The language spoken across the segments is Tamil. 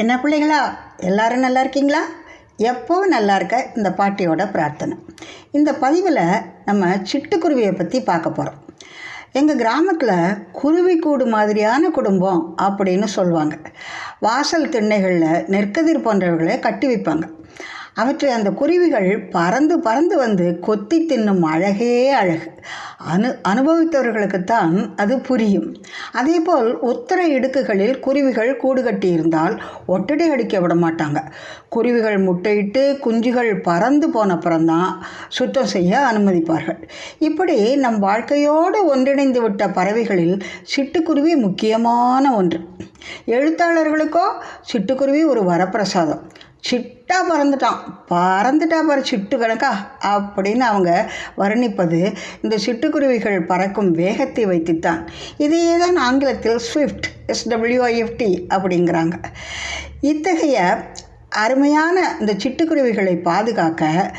என்ன பிள்ளைங்களா எல்லாரும் நல்லா இருக்கீங்களா? எப்போவும் நல்லா இருக்க இந்த பாட்டியோட பிரார்த்தனை. இந்த பதிவில் நம்ம சிட்டுக்குருவியை பற்றி பார்க்க போகிறோம் எங்கள் கிராமத்தில் குருவி கூடு மாதிரியான குடும்பம் அப்படின்னு சொல்லுவாங்க. வாசல் திண்ணைகளில் நெற்கதிர் போன்றவர்களை கட்டி வைப்பாங்க. அவற்றை அந்த குருவிகள் பறந்து பறந்து வந்து கொத்தி தின்னும் அழகே அழகு. அனு அனுபவித்தவர்களுக்குத்தான் அது புரியும். அதேபோல் உத்தர இடுக்குகளில் குருவிகள் கூடு கட்டி இருந்தால் ஒட்டடை அடிக்க விட மாட்டாங்க. குருவிகள் முட்டையிட்டு குஞ்சுகள் பறந்து போன அப்புறம்தான் சுத்தம் செய்ய அனுமதிப்பார்கள். இப்படி நம் வாழ்க்கையோடு ஒன்றிணைந்து விட்ட பறவைகளில் சிட்டுக்குருவி முக்கியமான ஒன்று. எழுத்தாளர்களுக்கோ சிட்டுக்குருவி ஒரு வரப்பிரசாதம். சிட்டா பறந்துட்டான் பறந்துட்டா பாரு சிட்டு கணக்கா? அப்படின்னு அவங்க வர்ணிப்பது இந்த சிட்டுக்குருவிகள் பறக்கும் வேகத்தை வைத்துத்தான். இதையே தான் ஆங்கிலத்தில் ஸ்விஃப்ட் எஸ்டபிள்யூஐஎஃப்டி அப்படிங்கிறாங்க. இத்தகைய அருமையான இந்த சிட்டுக்குருவிகளை பாதுகாக்க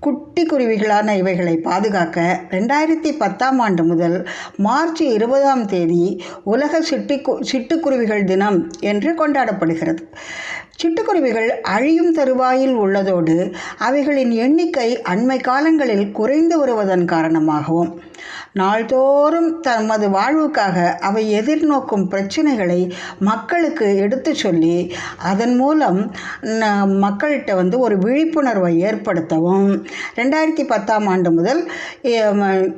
குட்டி குருவிகளான இவைகளை பாதுகாக்க ரெண்டாயிரத்தி பத்தாம் ஆண்டு முதல் மார்ச் இருபதாம் தேதி உலக சிட்டு சிட்டுக்குருவிகள் தினம் என்று கொண்டாடப்படுகிறது. சிட்டுக்குருவிகள் அழியும் தருவாயில் உள்ளதோடு அவைகளின் எண்ணிக்கை அண்மை காலங்களில் குறைந்து வருவதன் காரணமாகவும் நாள்தோறும் தமது வாழ்வுக்காக அவை எதிர்நோக்கும் பிரச்சனைகளை மக்களுக்கு எடுத்து சொல்லி அதன் மூலம் மக்கள்கிட்ட வந்து ஒரு விழிப்புணர்வை ஏற்படுத்தவும். ரெண்டாயிரத்தி பத்தாம் ஆண்டு முதல்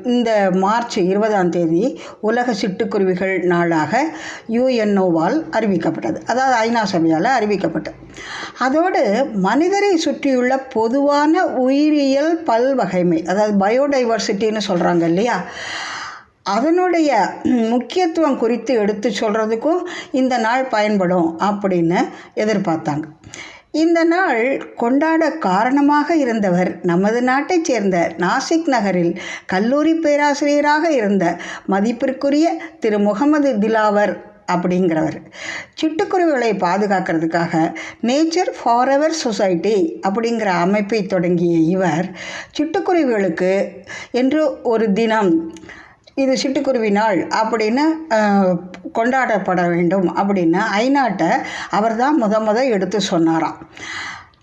இந்த மார்ச் இருபதாம் தேதி உலக சிட்டுக்குருவிகள் நாளாக யுஎன்ஓவால் அறிவிக்கப்பட்டது. அதாவது ஐநா சபையால் அறிவிக்கப்பட்டது. அதோடு மனிதரை சுற்றியுள்ள பொதுவான உயிரியல் பல்வகைமை அதாவது பயோடைவர்சிட்டின்னு சொல்கிறாங்க இல்லையா? அதனுடைய முக்கியத்துவம் குறித்து எடுத்து சொல்கிறதுக்கும் இந்த நாள் பயன்படும் அப்படின்னு எதிர்பார்த்தாங்க. இந்த நாள் கொண்டாட காரணமாக இருந்தவர் நமது நாட்டைச் சேர்ந்த நாசிக் நகரில் கல்லூரி பேராசிரியராக இருந்த மதிப்பிற்குரிய திரு முகமது திலாவர் அப்படிங்கிறவர். சிட்டுக்குருவிகளை பாதுகாக்கிறதுக்காக நேச்சர் ஃபாரெவர் சொசைட்டி அப்படிங்கிற அமைப்பை தொடங்கிய இவர் சிட்டுக்குருவிகளுக்கு என்று ஒரு தினம் இது சிட்டுக்குருவி நாள் அப்படின்னு கொண்டாடப்பட வேண்டும் அப்படின்னு ஐநாட்டை அவர் தான் முத முத எடுத்து சொன்னாராம்.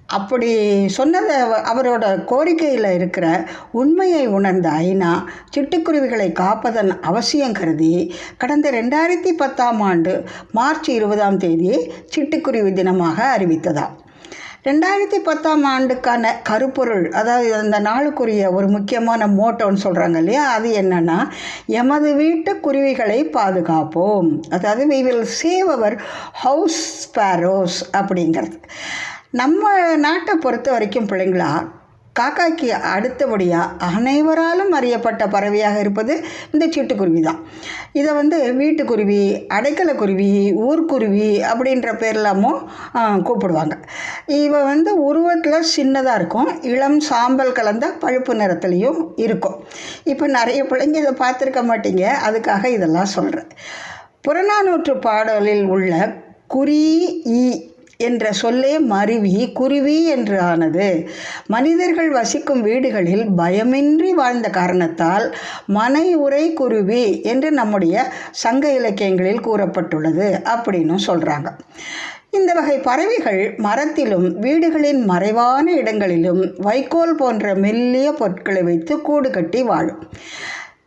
அப்படி சொன்னதை அவரோட கோரிக்கையில் இருக்கிற உண்மையை உணர்ந்த ஐநா சிட்டுக்குருவிகளை காப்பதன் அவசியம் கருதி கடந்த ரெண்டாயிரத்தி பத்தாம் ஆண்டு மார்ச் இருபதாம் தேதி சிட்டுக்குருவி தினமாக அறிவித்ததாம் ரெண்டாயிரத்தி பத்தாம் ஆண்டுக்கான கருப்பொருள் அதாவது அந்த நாளுக்குரிய ஒரு முக்கியமான மோட்டோன்னு சொல்கிறாங்க இல்லையா? அது என்னென்னா எமது வீட்டு குருவிகளை பாதுகாப்போம். அதாவது we will save our house sparrows அப்படிங்கிறது. நம்ம நாட்டை பொறுத்த வரைக்கும் பிள்ளைங்களா காக்காய்க்கு அடுத்தபடியாக அனைவராலும் அறியப்பட்ட பறவையாக இருப்பது இந்த சிட்டுக்குருவி தான். இதை வந்து வீட்டுக்குருவி அடைக்கலக்குருவி ஊர்க்குருவி அப்படின்ற பேர்லாமும் கூப்பிடுவாங்க. இவை வந்து உருவத்தில் சின்னதாக இருக்கும். இளம் சாம்பல் கலந்த பழுப்பு நிறத்துலையும் இருக்கும். இப்போ நிறைய பிள்ளைங்க இதை பார்த்துருக்க மாட்டீங்க. அதுக்காக இதெல்லாம் சொல்கிறேன் புறநானூற்று பாடலில் உள்ள குறி ஈ என்ற சொல்லே மருவி குருவி என்று ஆனது மனிதர்கள் வசிக்கும் வீடுகளில் பயமின்றி வாழ்ந்த காரணத்தால் மனை உரை குருவி என்று நம்முடைய சங்க இலக்கியங்களில் கூறப்பட்டுள்ளது அப்படின்னு சொல்கிறாங்க இந்த வகை பறவைகள் மரத்திலும் வீடுகளின் மறைவான இடங்களிலும் வைக்கோல் போன்ற மெல்லிய பொருட்களை வைத்து கூடு கட்டி வாழும்.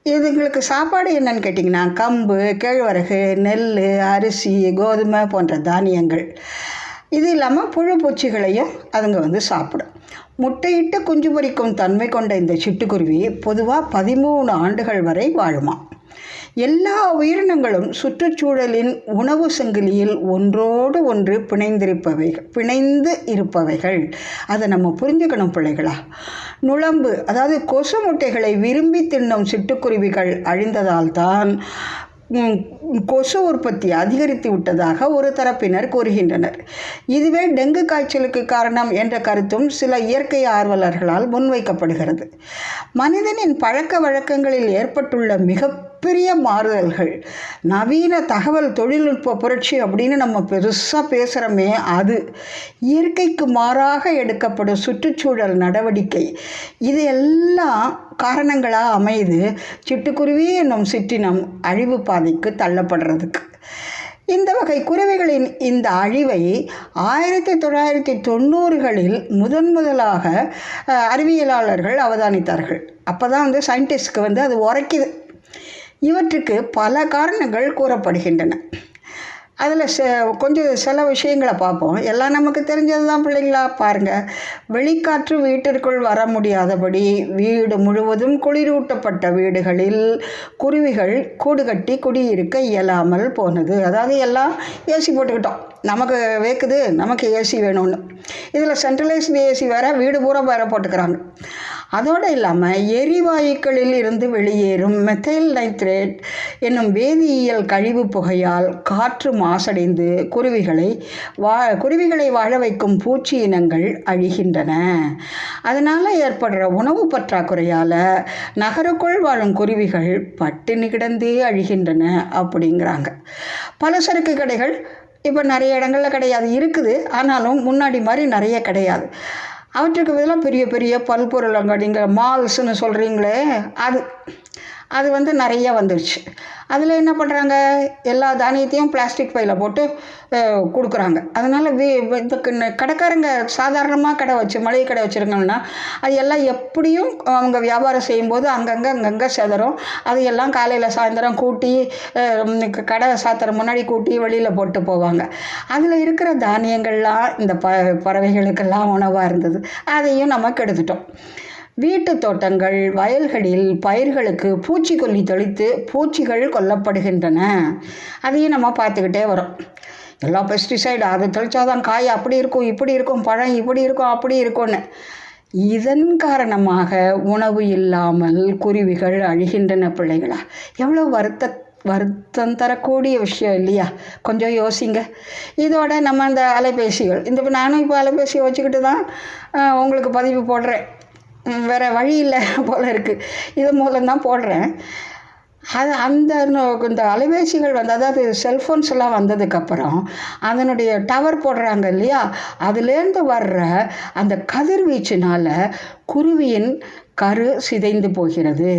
இதுங்களுக்கு சாப்பாடு என்னன்னு கேட்டிங்கன்னா கம்பு கேழ்வரகு நெல் அரிசி கோதுமை போன்ற தானியங்கள். இது இல்லாமல் புழு பூச்சிகளையும் அதுங்க வந்து சாப்பிடும். முட்டையிட்டு குஞ்சு பொறிக்கும் தன்மை கொண்ட இந்த சிட்டுக்குருவி பொதுவாக பதிமூணு ஆண்டுகள் வரை வாழுமா. எல்லா உயிரினங்களும் சுற்றுச்சூழலின் உணவு சங்கிலியில் ஒன்றோடு ஒன்று பிணைந்திருப்பவைகள் பிணைந்து இருப்பவைகள். அதை நம்ம புரிஞ்சுக்கணும் பிள்ளைகளா. நுழம்பு அதாவது கொசு முட்டைகளை விரும்பி தின்னும் சிட்டுக்குருவிகள் அழிந்ததால் தான் கொசு உற்பத்தி அதிகரித்து விட்டதாக ஒரு தரப்பினர் கூறுகின்றனர். இதுவே டெங்கு காய்ச்சலுக்கு காரணம் என்ற கருத்தும் சில இயற்கை ஆர்வலர்களால் முன்வைக்கப்படுகிறது. மனிதனின் பழக்க வழக்கங்களில் ஏற்பட்டுள்ள மிக பெரிய மாறுதல்கள். நவீன தகவல் தொழில்நுட்ப புரட்சி அப்படின்னு நம்ம பெருசாக பேசுகிறோமே அது. இயற்கைக்கு மாறாக எடுக்கப்படும் சுற்றுச்சூழல் நடவடிக்கை. இது எல்லாம் காரணங்களாக அமையுது? சிட்டுக்குருவி என்னும் சிற்றினம் அழிவு பாதைக்கு தள்ளப்படுறதுக்கு. இந்த வகை குருவிகளின் இந்த அழிவை ஆயிரத்தி தொள்ளாயிரத்தி தொண்ணூறுகளில் முதன் முதலாக அறிவியலாளர்கள் அவதானித்தார்கள். அப்போ தான் வந்து சயின்டிஸ்ட்க்கு வந்து அது உரைக்குது. இவற்றுக்கு பல காரணங்கள் கூறப்படுகின்றன. அதில் ச கொஞ்சம் சில விஷயங்களை பார்ப்போம். எல்லாம் நமக்கு தெரிஞ்சது தான் பிள்ளைங்களா? பாருங்கள் வெளிக்காற்று வீட்டிற்குள் வர முடியாதபடி வீடு முழுவதும் குளிரூட்டப்பட்ட வீடுகளில் குருவிகள் கூடு கட்டி குடியிருக்க இயலாமல் போனது. அதாவது எல்லாம் ஏசி போட்டுக்கிட்டோம். நமக்கு வேக்குது நமக்கு ஏசி வேணும்னு. இதில் சென்ட்ரலைஸ்டு ஏசி வேறு வீடு பூரா வேறு போட்டுக்கிறாங்க. அதோடு இல்லாமல் எரிவாயுக்களில் இருந்து வெளியேறும் மெத்தைல் நைத்ரேட் என்னும் வேதியியல் கழிவு புகையால் காற்று மாசடைந்து குருவிகளை வா குருவிகளை வாழ வைக்கும் பூச்சி இனங்கள் அழிகின்றன. அதனால் ஏற்படுற உணவு பற்றாக்குறையால் நகருக்குள் வாழும் குருவிகள் பட்டினி கிடந்தே அழிகின்றன அப்படிங்கிறாங்க. பலசரக்கு கடைகள் இப்போ நிறைய இடங்களில் கிடையாது இருக்குது. ஆனாலும் முன்னாடி மாதிரி நிறைய கிடையாது. அவற்றுக்கு பதிலாக பெரிய பெரிய பல்பொருள் அங்காடிங்க மால்ஸ்னு சொல்கிறீங்களே அது அது வந்து நிறைய வந்துருச்சு. அதில் என்ன பண்ணுறாங்க எல்லா தானியத்தையும் பிளாஸ்டிக் பையில் போட்டு கொடுக்குறாங்க. அதனால் வி இந்த கடைக்காரங்க சாதாரணமாக கடை வச்சு மளிகை கடை வச்சுருக்காங்கன்னா அது எல்லாம் எப்படியும் அவங்க வியாபாரம் செய்யும்போது அங்கங்கே அங்கங்கே செதறும். அது எல்லாம் காலையில் சாயந்தரம் கூட்டி கடை சாத்துற முன்னாடி கூட்டி வெளியில் போட்டு போவாங்க. அதில் இருக்கிற தானியங்கள்லாம் இந்த ப பறவைகளுக்கெல்லாம் உணவாக இருந்தது. அதையும் நம்ம கெடுத்துட்டோம். வீட்டு தோட்டங்கள் வயல்களில் பயிர்களுக்கு பூச்சிக்கொல்லி தெளித்து பூச்சிகள் கொல்லப்படுகின்றன. அதையும் நம்ம பார்த்துக்கிட்டே வரோம். எல்லா பெஸ்டிசைடு அது தெளித்தாதான் காய் அப்படி இருக்கும் இப்படி இருக்கும் பழம் இப்படி இருக்கும் அப்படி இருக்கும்னு. இதன் காரணமாக உணவு இல்லாமல் குருவிகள் அழிகின்றன பிள்ளைகளா? எவ்வளோ வருத்த வருத்தம் தரக்கூடிய விஷயம் இல்லையா? கொஞ்சம் யோசிங்க. இதோட நம்ம அந்த அலைபேசிகள் இந்த நானும் இப்போ அலைபேசியை வச்சுக்கிட்டு தான் உங்களுக்கு பதிவு போடுறேன். வேறு வழி இல்லை போல இருக்குது இது மூலம்தான் போடுறேன். அது அந்த இந்த அலைபேசிகள் வந்து அதாவது செல்ஃபோன்ஸ் எல்லாம் வந்ததுக்கப்புறம் அதனுடைய டவர் போடுறாங்க இல்லையா? அதுலேருந்து வர்ற அந்த கதிர்வீச்சினால் குருவியின் கரு சிதைந்து போகிறது.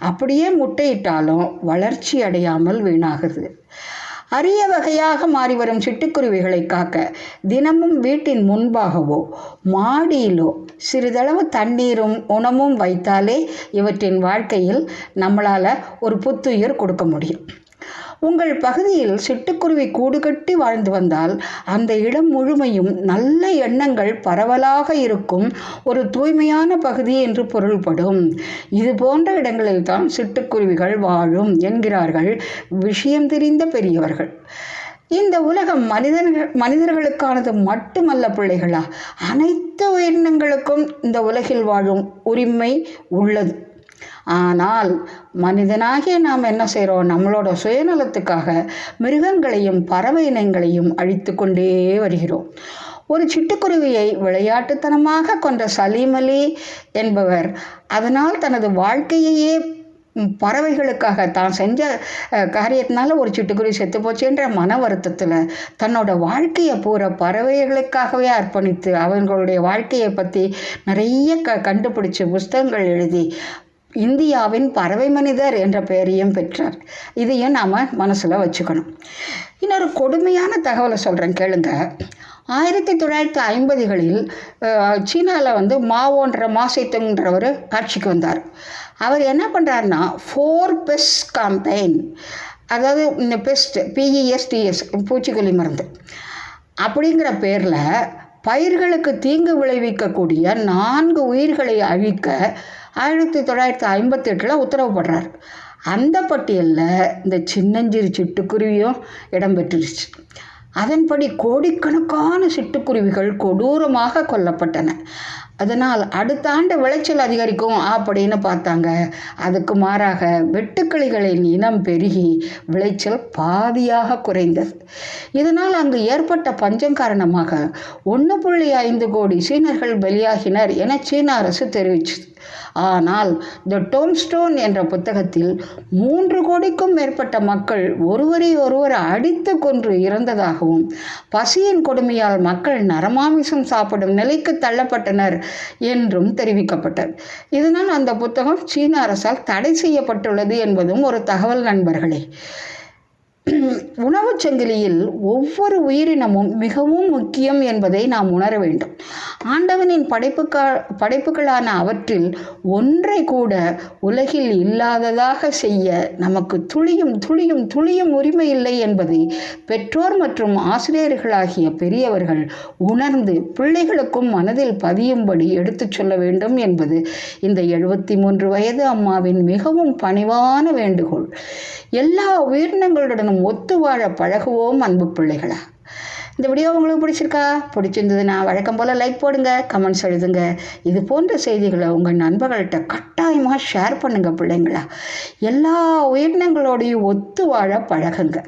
அப்படியே முட்டையிட்டாலும் வளர்ச்சி அடையாமல் வீணாகுது. அரிய வகையாக மாறி வரும் சிட்டுக்குருவிகளை காக்க தினமும் வீட்டின் முன்பாகவோ மாடியிலோ சிறிதளவு தண்ணீரும் உணவும் வைத்தாலே இவற்றின் வாழ்க்கையில் நம்மளால் ஒரு புத்துயிர் கொடுக்க முடியும். உங்கள் பகுதியில் சிட்டுக்குருவி கூடு கட்டி வாழ்ந்து வந்தால் அந்த இடம் முழுமையும் நல்ல எண்ணங்கள் பரவலாக இருக்கும். ஒரு தூய்மையான பகுதி என்று பொருள்படும். இது போன்ற இடங்களில் தான் சிட்டுக்குருவிகள் வாழும் என்கிறார்கள் விஷயம் தெரிந்த பெரியவர்கள் இந்த உலகம் மனிதர்கள் மனிதர்களுக்கானது மட்டுமல்ல பிள்ளைகளா? அனைத்து உயிரினங்களுக்கும் இந்த உலகில் வாழும் உரிமை உள்ளது. ஆனால் மனிதனாகிய நாம் என்ன செய்கிறோம் நம்மளோட சுயநலத்துக்காக மிருகங்களையும் பறவை இனங்களையும் அழித்து கொண்டே வருகிறோம். ஒரு சிட்டுக்குருவியை விளையாட்டுத்தனமாக கொன்ற சலீம் அலி என்பவர் அதனால் தனது வாழ்க்கையையே பறவைகளுக்காக தான் செஞ்ச காரியத்தினால ஒரு சிட்டுக்குருவி செத்து போச்சுன்ற மன வருத்தத்தில் தன்னோட வாழ்க்கையை பூரா பறவைகளுக்காகவே அர்ப்பணித்து அவங்களுடைய வாழ்க்கையை பற்றி நிறைய க கண்டுபிடிச்சி புஸ்தகங்கள் எழுதி இந்தியாவின் பறவை மனிதர் என்ற பெயரையும் பெற்றார். இதையும் நாம் மனசில் வச்சுக்கணும். இன்னொரு கொடுமையான தகவலை சொல்கிறேன் கேளுங்க. ஆயிரத்தி தொள்ளாயிரத்தி ஐம்பதுகளில் சீனாவில் வந்து மாவோன்ற மாசைத்துங்கிறவர் ஆட்சிக்கு வந்தார். அவர் என்ன பண்ணுறாருன்னா ஃபோர் பெஸ்ட் காம்பெயின் அதாவது இந்த பெஸ்ட் பிஇஎஸ்டிஎஸ் பூச்சிக்கொல்லி மருந்து. அப்படிங்கிற பேரில் பயிர்களுக்கு தீங்கு விளைவிக்கக்கூடிய நான்கு உயிர்களை அழிக்க ஆயிரத்தி தொள்ளாயிரத்தி ஐம்பத்தி எட்டில் உத்தரவு போடுறார். அந்த பட்டியலில் இந்த சின்னஞ்சிறு சிட்டுக்குருவியும் இடம்பெற்றுருச்சு அதன்படி கோடிக்கணக்கான சிட்டுக்குருவிகள் கொடூரமாக கொல்லப்பட்டன. அதனால் அடுத்த ஆண்டு விளைச்சல் அதிகரிக்கும் அப்படின்னு பார்த்தாங்க. அதுக்கு மாறாக வெட்டுக்கிளிகளின் இனம் பெருகி விளைச்சல் பாதியாக குறைந்தது. இதனால் அங்கு ஏற்பட்ட பஞ்சம் காரணமாக ஒன்று புள்ளி ஐந்து கோடி சீனர்கள் பலியாகினர் என சீன அரசு தெரிவிச்சது. ஆனால் த டோம்ஸ்டோன் என்ற புத்தகத்தில் மூன்று கோடிக்கும் மேற்பட்ட மக்கள் ஒருவரை ஒருவர் அடித்து கொன்று இறந்ததாகவும் பசியின் கொடுமையால் மக்கள் நரமாமிசம் சாப்பிடும் நிலைக்கு தள்ளப்பட்டனர் என்றும் தெரிவிக்கப்பட்டது. இதனால் அந்த புத்தகம் சீன அரசால் தடை செய்யப்பட்டுள்ளது என்பதும் ஒரு தகவல் நண்பர்களே. உணவுச் சங்கிலியில் ஒவ்வொரு உயிரினமும் மிகவும் முக்கியம் என்பதை நாம் உணர வேண்டும். ஆண்டவனின் படைப்புக்கா படைப்புகளான அவற்றில் ஒன்றை கூட உலகில் இல்லாததாக செய்ய நமக்கு துளியும் துளியும் துளியும் உரிமை இல்லை என்பதை பெற்றோர் மற்றும் ஆசிரியர்களாகிய பெரியவர்கள் உணர்ந்து பிள்ளைகளுக்கும் மனதில் பதியும்படி எடுத்துச் சொல்ல வேண்டும் என்பது இந்த எழுபத்தி மூன்று வயது அம்மாவின் மிகவும் பணிவான வேண்டுகோள். எல்லா உயிரினங்களுடனும் ஒத்து வாழ பழகுவோம் அன்பு பிள்ளைகளா. இந்த வீடியோ உங்களுக்கு பிடிச்சிருக்கா? பிடிச்சிருந்ததுன்னா வழக்கம் போல் லைக் போடுங்க கமெண்ட்ஸ் எழுதுங்க. இது போன்ற செய்திகளை உங்கள் நண்பர்கள்ட்ட கட்டாயமாக ஷேர் பண்ணுங்க பிள்ளைங்களா. எல்லா உயிரினங்களோடையும் ஒத்து வாழ பழகுங்க.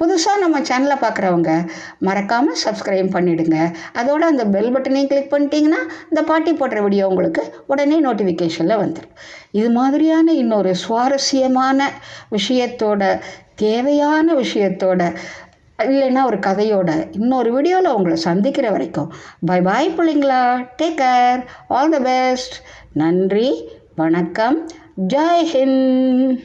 புதுசாக நம்ம சேனலை பார்க்குறவங்க மறக்காமல் சப்ஸ்கிரைப் பண்ணிவிடுங்க அதோட அந்த பெல் பட்டனையும் கிளிக் பண்ணிட்டீங்கன்னா இந்த பாட்டி போடுற வீடியோ உங்களுக்கு உடனே நோட்டிஃபிகேஷனில் வந்துடும் இது மாதிரியான இன்னொரு சுவாரஸ்யமான விஷயத்தோட தேவையான விஷயத்தோட இல்லைன்னா ஒரு கதையோட இன்னொரு வீடியோவில் உங்களை சந்திக்கிற வரைக்கும் பை பாய் பிள்ளைங்களா? Take care all the best நன்றி. வணக்கம். ஜெய் ஹிந்த்.